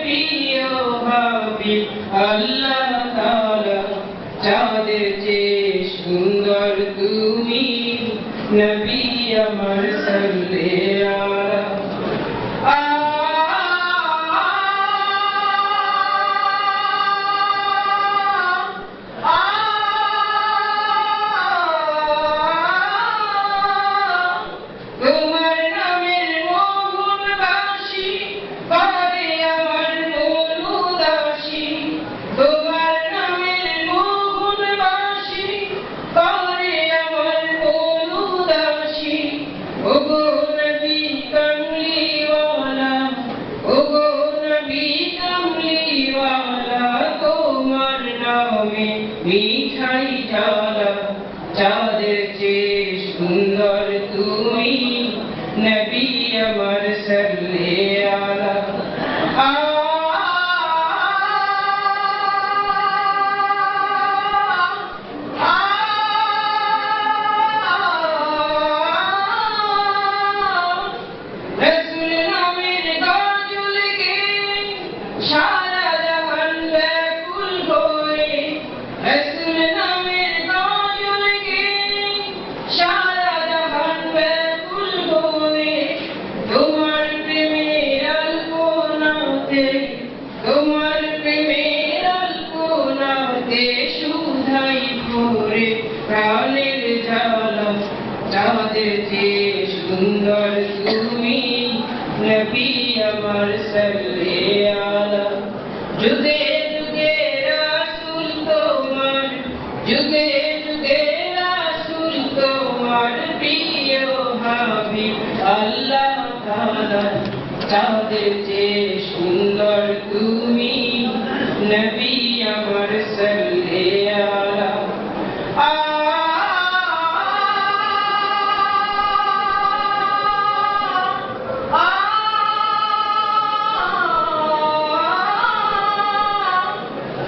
প্রিয় হাবিব আল্লাহ তাআলা চাঁদের চেয়ে সুন্দর তুমি নবী আমার সাল্লে নামে মিঠাই জ্বালা চাঁদের সুধাই ভরে প্রাণের চাঁদের যে সুন্দর তুমি নবী আমার আলা। যুগে যুগে রাসূল তোমার, যুগে যুগে রাসূল তোমার প্রিয় হাবিব আল্লাহ তাআলা। চাঁদের যে সুন্দর তুমি, নবী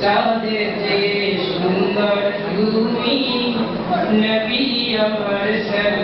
कादर सुंदर नबी अमर सर।